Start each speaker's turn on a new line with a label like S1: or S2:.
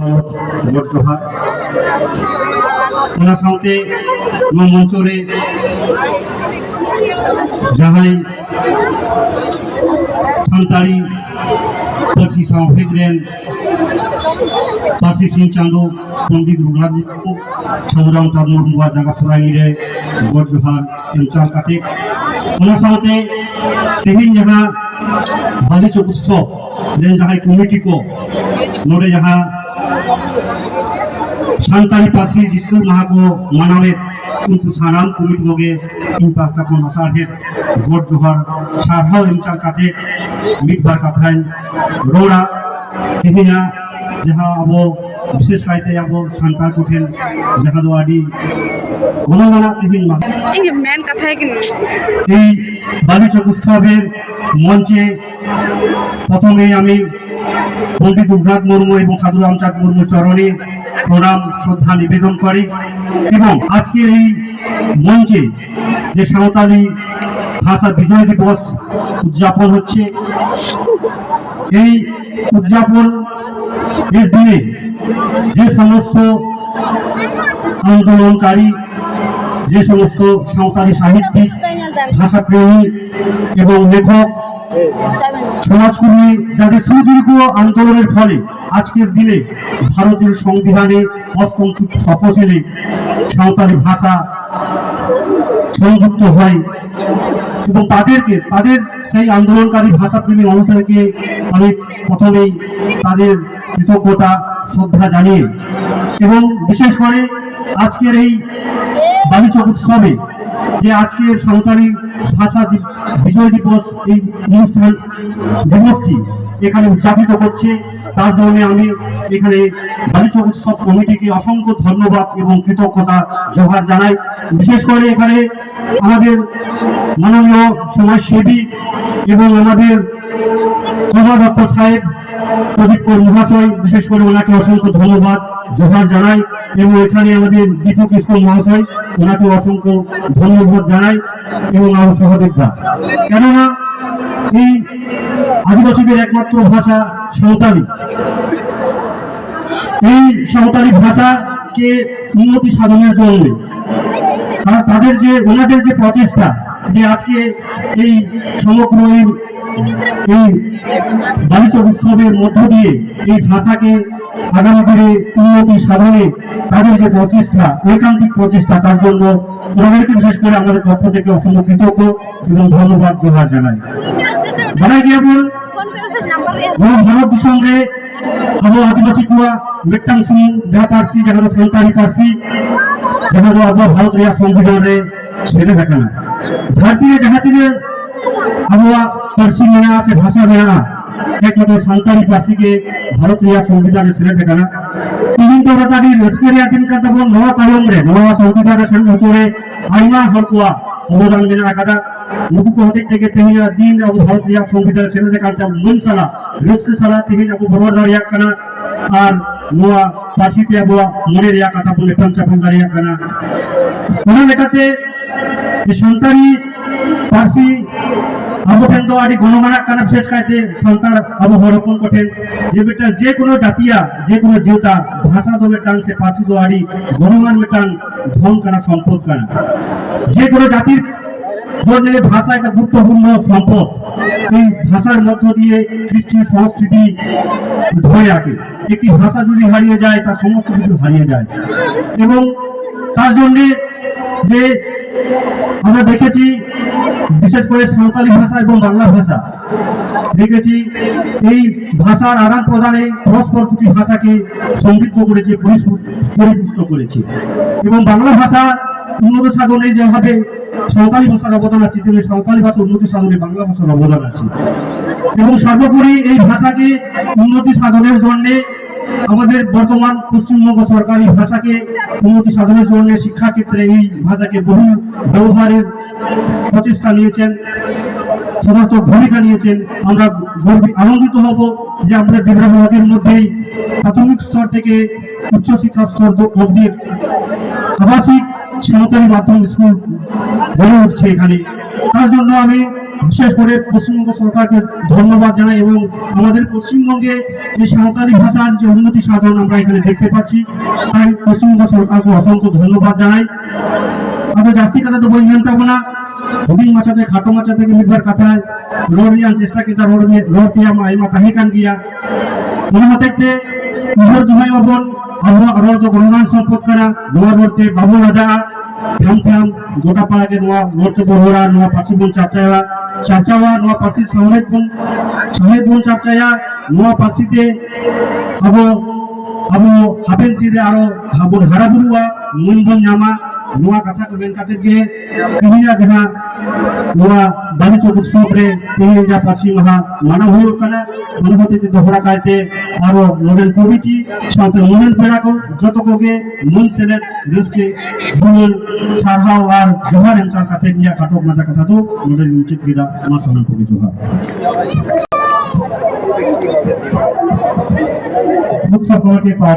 S1: Vote Johar ᱚᱱᱟ ᱥᱟᱶᱛᱮ ᱱᱚᱣᱟ ᱢᱚᱧᱪᱚ ᱨᱮ ᱡᱟᱦᱟᱸᱭ ᱥᱟᱱᱛᱟᱲᱤ ᱯᱟᱹᱨᱥᱤ ᱥᱟᱶᱦᱮᱫ ᱨᱮᱱ ᱯᱟᱹᱨᱥᱤ ᱥᱤᱧ ᱪᱟᱸᱫᱳ ᱯᱚᱱᱰᱤᱛ ᱨᱚᱜᱷᱩᱱᱟᱛᱷ ᱢᱩᱨᱢᱩ ᱥᱟᱫᱷᱩᱨᱟᱢ ᱪᱟᱸᱫᱽ ᱢᱩᱨᱢᱩᱣᱟᱜ ᱡᱟᱸᱜᱟ ᱛᱚᱨᱟᱭᱱᱤ ᱨᱮ ᱜᱚᱰ ᱡᱚᱦᱟᱨ ᱮᱢ ᱪᱟᱞ ᱠᱟᱛᱮᱫ ᱚᱱᱟ ᱥᱟᱶᱛᱮ ᱛᱮᱦᱮᱧ ᱡᱟᱦᱟᱸ ᱵᱟᱹᱞᱤ ᱪᱚᱠ ᱩᱛᱥᱚᱵ ᱨᱮᱱ ᱡᱟᱦᱟᱸᱭ ᱠᱚᱢᱤᱴᱤ ᱠᱚ ᱱᱚᱰᱮ ᱡᱟᱦᱟᱸ ᱥᱟᱱᱛᱟᱲᱤ ᱯᱟᱹᱨᱥᱤ ᱡᱤᱛᱠᱟᱹᱨ ᱢᱟᱦᱟ ᱠᱚ ᱢᱟᱱᱟᱣᱮᱫ ᱩᱱᱠᱩ ᱥᱟᱱᱟᱢ ᱠᱚᱢᱤᱴ ᱠᱚᱜᱮ ᱤᱧ ᱯᱟᱦᱴᱟ ᱠᱷᱚᱱ ᱞᱟᱥᱟᱲᱦᱮᱫ ᱜᱚᱰ ᱡᱚᱦᱟᱨ ᱥᱟᱨᱦᱟᱣ ᱮᱢᱪᱟᱞ ᱠᱟᱛᱮ ᱢᱤᱫ ᱵᱟᱨ ᱠᱟᱛᱷᱟᱧ ᱨᱚᱲᱟ ᱛᱮᱦᱮᱧᱟᱜ ᱡᱟᱦᱟᱸ ᱟᱵᱚ বিশেষ কাইতে আবো সরকার কোঠেন দেখা দো আডি গণগণা তিহিন মা
S2: এই মেন কথা কি
S1: এই বালিচক উৎসবের মঞ্চে প্রথমে আমি পণ্ডিত রঘুনাথ মুর্মু এবং সাধু রামচাঁদ মুর্মু চরণে প্রণাম, শ্রদ্ধা, নিবেদন করি। এবং আজকের এই মঞ্চে যে সাঁওতালি ভাষা বিজয় দিবস উদযাপন হচ্ছে, এই উদযাপন এর দিনে যে সমস্ত আন্দোলনকারী, যে সমস্ত সাঁওতালি সাহিত্যিক, ভাষাপ্রেমী এবং লেখক সমাজকর্মী যাদের সুদীর্ঘ আন্দোলনের ফলে আজকের দিনে ভারতের সংবিধানে অষ্টম তপশিলে সাঁওতালি ভাষা সংযুক্ত হয় এবং তাদেরকে, তাদের সেই আন্দোলনকারী ভাষাপ্রেমী মানুষদেরকে আমি প্রথমেই তাদের কৃতজ্ঞতা, শ্রদ্ধা জানিয়ে এবং বিশেষ করে আজকের এই বালিচক উৎসবে যে আজকের সাঁওতালি ভাষা বিজয় দিবস এই অনুষ্ঠান দিবসটি এখানে উদযাপিত করছে। তার জন্য আমি এখানে বালিচক উৎসব কমিটিকে অসংখ্য ধন্যবাদ এবং কৃতজ্ঞতা জোহার জানাই। বিশেষ করে এখানে আমাদের মাননীয় সমাজসেবী এবং আমাদের কর্মাধ্যক্ষ সাহেব প্রদীপ মহাশয়, বিশেষ করে ওনাকে অসংখ্য ধন্যবাদ জোহার জানাই এবং এখানে আমাদের দীপক কৃষ্ণ মহাশয় ওনাকে অসংখ্য ধন্যবাদ জানাই এবং আমার সহযোগিতা কেননা এই আদিবাসীদের একমাত্র ভাষা সাঁওতালি। এই সাঁওতালি ভাষাকে উন্নতি সাধনের জন্য তাদের যে, ওনাদের যে প্রচেষ্টা যে আজকে এই সমগ্র এই বাণিজ্য উৎসবের মধ্য দিয়ে এই ভাষাকে আগামী দিনে উন্নতি সাধনে তাদের যে প্রচেষ্টা ঐকান্তিক প্রচেষ্টা তার জন্য ওনাদেরকে বিশেষ করে আমাদের পক্ষ থেকে অসংখ্য কৃতজ্ঞ এবং ধন্যবাদ জোহার জানাই জানাই গিয়ে বল ভারত সঙ্গে ᱟᱵᱚ ᱟᱹᱫᱤᱵᱟᱹᱥᱤ ᱠᱚᱣᱟ ᱢᱤᱫᱴᱟᱝ ᱥᱩᱢᱩᱝ ᱡᱟᱦᱟᱸ ᱯᱟᱹᱨᱥᱤ ᱡᱟᱦᱟᱸ ᱫᱚ ᱥᱟᱱᱛᱟᱲᱤ ᱯᱟᱹᱨᱥᱤ ᱡᱟᱦᱟᱸ ᱫᱚ ᱟᱵᱚ ᱵᱷᱟᱨᱚᱛ ᱨᱮᱭᱟᱜ ᱥᱚᱝᱵᱤᱫᱷᱟᱱ ᱨᱮ ᱥᱮᱞᱮᱫ ᱟᱠᱟᱱᱟ ᱫᱷᱟᱹᱨᱛᱤ ᱨᱮ ᱡᱟᱦᱟᱸ ᱛᱤᱱᱟᱹᱜ ᱟᱵᱚᱣᱟᱜ ফার্সি মেনা আছে ভাষা মেনা একমাত্র সাঁওতালি ফার্সিকে ভারতীয় সংবিধানের সিলেটে কানা ᱛᱤᱦᱤᱧ ᱫᱚ ᱨᱟᱛᱟᱫᱤ ᱨᱟᱹᱥᱠᱟᱹ ᱫᱤᱱ ᱠᱟᱱ ᱛᱟᱵᱚᱱ ᱱᱚᱣᱟ ᱛᱟᱭᱚᱢ ᱨᱮ ᱱᱚᱣᱟ ᱥᱚᱝᱵᱤᱫᱷᱟᱱ ᱨᱮ ᱥᱮᱱ ᱦᱚᱪᱚᱨᱮ ᱟᱭᱢᱟ ᱦᱚᱲ ᱠᱚᱣᱟᱜ ᱚᱵᱚᱫᱟᱱ ᱢᱮᱱᱟᱜ ᱟᱠᱟᱫᱟ ᱱᱩᱠᱩ ᱠᱚ ᱦᱚᱛᱮᱡ ᱛᱮᱜᱮ ᱛᱤᱦᱤᱧ ᱫᱤᱱ ᱟᱵᱚ ᱵᱷᱟᱨᱚᱛ ᱨᱮᱭᱟᱜ ᱥᱚᱝᱵᱤᱫᱷᱟᱱ ᱨᱮ ᱥᱮᱞᱮᱫ ᱟᱠᱟᱱ ᱛᱟᱵᱚᱱ ᱢᱟᱹᱱ ᱥᱟᱞᱟᱜ ᱨᱟᱹᱥᱠᱟᱹ ᱥᱟᱞᱟᱜ ᱛᱤᱦᱤᱧ ᱟᱵᱚ ᱵᱚᱨᱚ ᱫᱟᱲᱮᱭᱟᱜ ᱠᱟᱱᱟ ᱟᱨ ᱱᱚᱣᱟ ᱯᱟᱹᱨᱥᱤ ᱛᱮ ᱟᱵᱚᱣᱟᱜ ᱢᱚᱱᱮ ᱨᱮᱭᱟᱜ ᱠᱟᱛᱷᱟ ᱵᱚᱱ ᱮᱯᱮᱢ ᱪᱟᱯᱟᱞ ᱫᱟᱲᱮᱭᱟᱜ ᱠᱟᱱᱟ ᱚᱱᱟ ᱞᱮᱠᱟᱛᱮ ᱥᱟᱱᱛᱟᱲᱤ ᱯᱟᱹᱨᱥᱤ আবু ঠেন তো আদি গণমানা কানা বিশেষ কাইতে সন্তান আবু হরপন কঠেন। যে বেটা, যে কোনো জাতিয়া, যে কোনো জিওতা, ভাষা তো মেটাং সে পার্সি তো আদি গণমান মেটাং ধন কানা, সম্পদ কানা। যে কোনো জাতির জন্য ভাষা একটা গুরুত্বপূর্ণ সম্পদ। এই ভাষার মধ্য দিয়ে কৃষ্টি সংস্কৃতি ধরে রাখে। একটি ভাষা যদি হারিয়ে যায়, তার সমস্ত কিছু হারিয়ে যায়। এবং তার জন্যে যে আমরা দেখেছি, বিশেষ করে সাঁওতালি ভাষা এবং বাংলা ভাষা, দেখেছি এই ভাষার আদান প্রদানে পরস্পর দুটি ভাষাকে সমৃদ্ধ করেছে পরিপুষ্ট করেছে। এবং বাংলা ভাষা উন্নত সাধনে যেভাবে সাঁওতালি ভাষার অবদান আছে, তেমনি সাঁওতালি ভাষা উন্নতি সাধনে বাংলা ভাষার অবদান আছে। এবং সর্বোপরি এই ভাষাকে উন্নতি সাধনের জন্য আমাদের বর্তমান পশ্চিমবঙ্গ সরকারি ভাষাকে উন্নতি সাধনের জন্য শিক্ষা ক্ষেত্রে এই ভাষাকে বহু ব্যবহারের প্রচেষ্টা নিয়েছেন, সমস্ত ভূমিকা নিয়েছেন। আমরা গর্বি- আনন্দিত হব যে আমাদের বিভিন্ন বিভাগের মধ্যেই প্রাথমিক স্তর থেকে উচ্চশিক্ষা স্তর অবধি আবাসিক সাঁওতালি মাধ্যম স্কুল গড়ে উঠছে এখানে। তার জন্য আমি বিশেষ করে পশ্চিমবঙ্গ সরকারকে ধন্যবাদ জানাই এবং আমাদের পশ্চিমবঙ্গে এই সাঁওতালি ভাষার যে উন্নতি সাধন আমরা এখানে দেখতে পাচ্ছি তাই পশ্চিমবঙ্গ সরকারকে অসংখ্য ধন্যবাদ জানাই আগে জাস্তি কথা তো বলবেন তো না হুডিং মাছা থেকে খাটো মাছা থেকে মিটবার কথায় রোড রিয়ান চেষ্টা kita রোড রোড তিয়া মা আইমা tahikan gaya ᱚᱱᱟ ᱦᱚᱛᱮᱡ ᱛᱮ ᱩᱭᱦᱟᱹᱨ ᱫᱚᱦᱚᱭ ᱢᱟᱵᱚᱱ ᱟᱵᱚᱣᱟᱜ ᱨᱚᱲ ᱫᱚ ᱜᱚᱱᱚᱝᱟᱱ ᱥᱚᱢᱯᱚᱫ ᱠᱟᱱᱟ ᱱᱚᱣᱟ ᱨᱚᱲᱛᱮ ᱵᱟᱵᱚᱱ ᱞᱟᱡᱟᱜᱼᱟ ધામધામ ગોટા પાડે નવા નોટ દોહરા નવા પાછી બોલ ચર્ચાયા ચર્ચાવા નવા પાછી સહેદ ᱵᱚᱱ સહેદ બોલ ચર્ચાયા નવા પાછી તે અબો અબો હાબેન તીરે આરો હાબુન હરાબુરુવા મુન ᱵᱚᱱ ᱧᱟᱢᱟ ᱱᱚᱣᱟ ᱠᱟᱛᱷᱟ ᱠᱚ ᱢᱮᱱ ᱠᱟᱛᱮ ᱜᱮ ᱛᱮᱦᱮᱧᱟᱜ ᱡᱟᱦᱟᱸ ᱱᱚᱣᱟ ᱵᱟᱹᱞᱤ ᱪᱚᱵᱩᱠ ᱥᱚᱵ ᱨᱮ ᱛᱮᱦᱮᱧ ᱡᱟᱦᱟᱸ ᱯᱟᱹᱥᱤ ᱢᱟᱦᱟ ᱢᱟᱱᱟᱣ ᱦᱩᱭᱩᱜ ᱠᱟᱱᱟ ᱚᱱᱟ ᱦᱚᱛᱮᱡ ᱛᱮ ᱫᱚᱦᱲᱟ ᱠᱟᱭᱛᱮ ᱟᱨᱚ ᱱᱚᱰᱮᱱ ᱠᱚᱢᱤᱴᱤ ᱥᱟᱶᱛᱮ ᱱᱚᱰᱮᱱ ᱯᱮᱲᱟ ᱠᱚ ᱡᱚᱛᱚ ᱠᱚᱜᱮ ᱢᱚᱱ ᱥᱮᱞᱮᱫ ᱨᱟᱹᱥᱠᱟᱹ ᱵᱩᱞ ᱥᱟᱨᱦᱟᱣ ᱟᱨ ᱡᱚᱦᱟᱨ ᱮᱢ ᱪᱟᱞ ᱠᱟᱛᱮ ᱱᱤᱭᱟᱹ ᱠᱟᱴᱚᱠ ᱢᱟᱪᱟ ᱠᱟᱛᱷᱟ ᱫᱚ ᱱᱚᱰᱮᱧ ᱢᱩᱪᱟᱹᱫ ᱠᱮᱫᱟ ᱚᱱᱟ ᱥᱟᱱᱟᱢ ᱠᱚᱜᱮ ᱡᱚᱦᱟᱨ
S3: উৎসব কমিটির পাওয়া